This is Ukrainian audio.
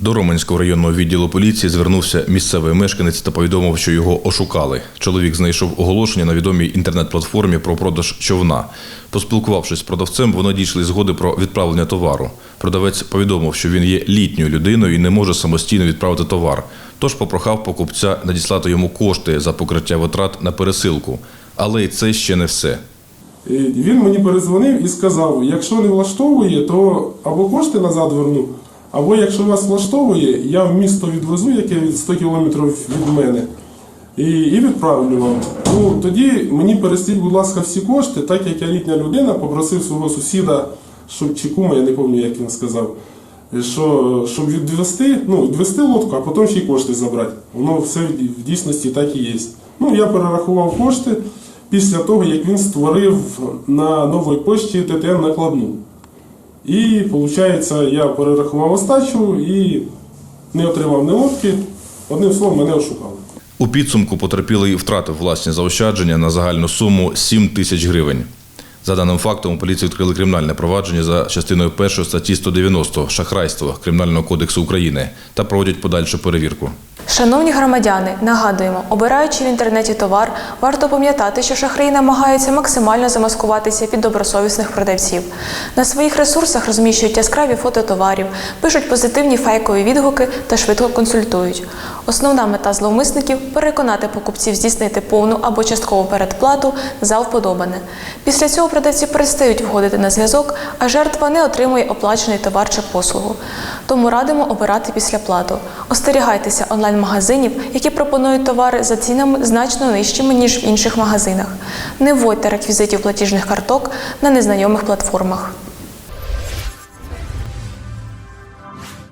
До Роменського районного відділу поліції звернувся місцевий мешканець та повідомив, що його ошукали. Чоловік знайшов оголошення на відомій інтернет-платформі про продаж човна. Поспілкувавшись з продавцем, вони дійшли згоди про відправлення товару. Продавець повідомив, що він є літньою людиною і не може самостійно відправити товар. Тож попрохав покупця надіслати йому кошти за покриття витрат на пересилку. Але й це ще не все. Він мені перезвонив і сказав: якщо не влаштовує, то або кошти назад верну, або якщо вас влаштовує, я в місто відвезу, яке 100 кілометрів від мене, і, і відправлю вам. Ну тоді мені перестіть, будь ласка, всі кошти, так як я літня людина, попросив свого сусіда, щоб чи кума, я не пам'ятаю, як він сказав. Що, щоб відвести, ну, відвести лодку, а потім ще й кошти забрати. Воно все в дійсності так і є. Ну, я перерахував кошти після того, як він створив на новій пошті ТТН накладну. І, виходить, я перерахував остачу і не отримав ні. Одним словом, мене ошукали. У підсумку потерпілий втратив власні заощадження на загальну суму 7 тисяч гривень. За даним фактом, у поліції відкрили кримінальне провадження за частиною 1 статті 190 шахрайство Кримінального кодексу України та проводять подальшу перевірку. Шановні громадяни, нагадуємо, обираючи в інтернеті товар, варто пам'ятати, що шахраї намагаються максимально замаскуватися під добросовісних продавців. На своїх ресурсах розміщують яскраві фото товарів, пишуть позитивні фейкові відгуки та швидко консультують. Основна мета зловмисників переконати покупців здійснити повну або часткову передплату за вподобане. Після цього продавці перестають входити на зв'язок, а жертва не отримує оплачений товар чи послугу. Тому радимо обирати після плату. Остерігайтеся онлайн-магазинів, які пропонують товари за цінами значно нижчими, ніж в інших магазинах. Не вводьте реквізитів платіжних карток на незнайомих платформах.